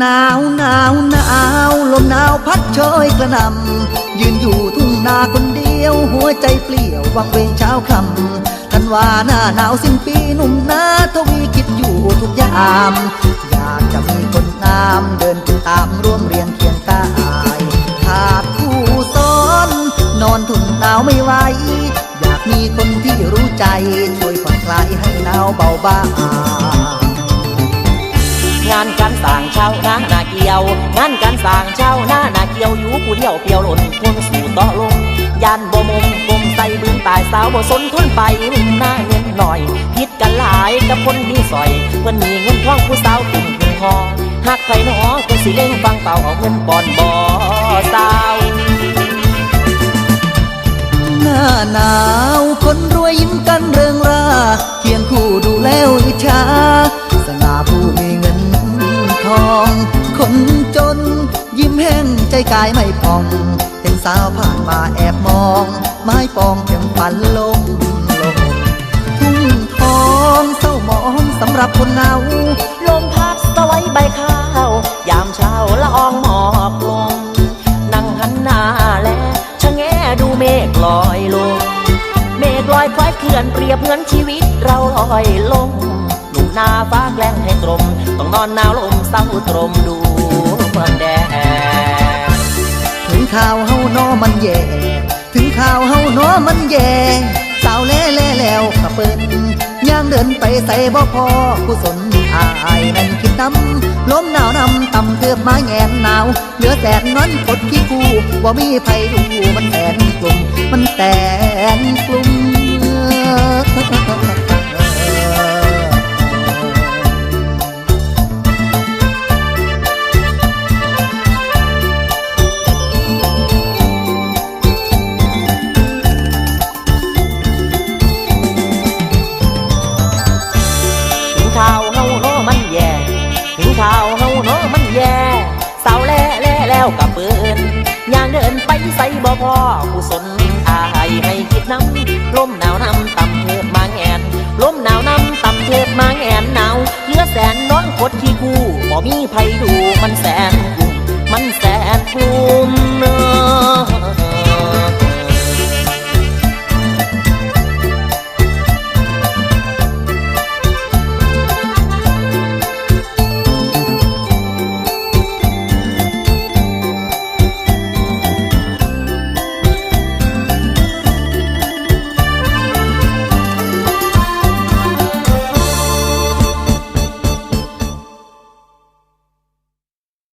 หนาวหนาวหนาวลมหนาวพัดโชยกระหนำยืนอยู่ทุ่งนาคนเดียว หัวใจเปลี่ยววังเวงเช้าคำทันว่าหน้าหนาวสิ้นปีหนุ่มนาทวีคิดอยู่ทุกยาม อยากจะมีคนงามเดินติดตามร่วมเรียงเคียงกายขาดคู่ซ้อน นอนทุ่นหนาวไม่ไหวอยากมีคนที่รู้ใจช่วยผ่อนคลายให้หนาวเบาบาง งานการสร้างเช่าหน้านาเกี่ยว งานการสร้างเช่าหน้านาเกี่ยวอยู่ผู้เดียวเปียวหล่นคนสู่ต่อลงยานบ่มุมกลมใส่บืนตายสาวบ่สนทนไปหน้าเงินหน่อยผิดกันหลายกับคนมีสอยเพิ่นมีเงินทองผู้สาวตุ่มหึงหอหักไผหนอก็สิเล่งฟังเป่าเอาเงินปอนบ่สาวหน้าหนาวคนรวยยิ้มกันเริงราเคียงคู่ ใจกายไม่พองเห็นสาวผ่านมาแอบมอง ไม้ปองยังฝันลงลงทุ่งทองเศร้าหมองสำหรับคนเหงาลมพัดสวัยใบข้าว ยามเช้าละอองหมอกลง นั่งหันหน้าแลชะแงดูเมฆลอยลง เมฆลอยคล้อยเคลื่อนเปรียบเหมือนชีวิตเราลอยลงหนุ่มนาฟ้าแกล้งให้ตรม ต้องนอนหนาวลมเศร้าตรมดู ข่าวเฮาน้อมันแย่ ถึงข่าวเฮาน้อมันแย่ สาวแล่แล่แล้วกะเปิ้นย่างเดินไปใส่บ่พอผู้สนอายนั่นคิดน้ำลมหนาวนำต่ำเกือบมาแงนหนาว เหลือแสนนั้นกดขี้กูว่ามีไผดูมันแสนกลุ่มมันแสน้วกับปืนย่างเดินไปใส่บ่พ่อผู้สนอายให้คิดน้ำลมหนาวนำต่ำเทิดมาแงนลมหนาวนำต่ำเทิดมาแงนหนาวเหลือแสนน้อนคดที่กู่บ่มีไผดูมันแสนกุ้มมันแสนกลุ้มเนอ